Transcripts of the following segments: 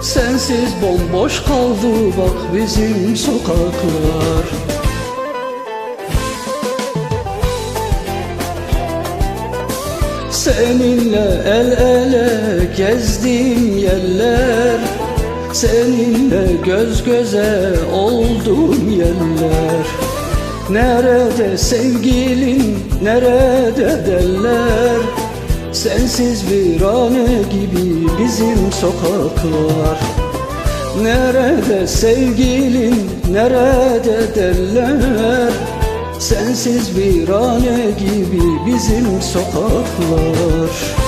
Sensiz bomboş kaldı bak bizim sokaklar. Seninle el ele gezdiğim yerler. Seninle göz göze olduğum yerler. Nerede sevgilin, nerede derler Sensiz virane gibi bizim sokaklar. Nerede sevgilin, nerede derler? Sensiz virane gibi bizim sokaklar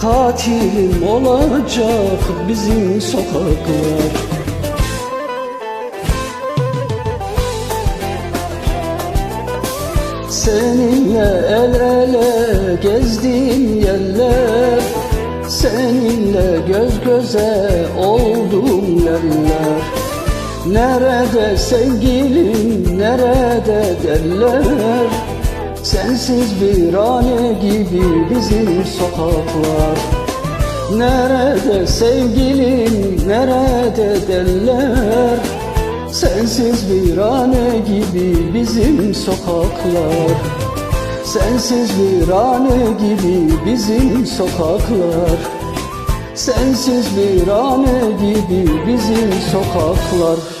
Katilim olacak bizim sokaklar. Seninle el ele gezdiğim yerler Seninle göz göze olduğum yerler. Nerede sevgilim nerede derler Sensiz bir ane gibi bizim sokaklar. Nerede sevgilim nerede derler? Sensiz bir ane gibi bizim sokaklar. Sensiz bir ane gibi bizim sokaklar. Sensiz bir ane gibi bizim sokaklar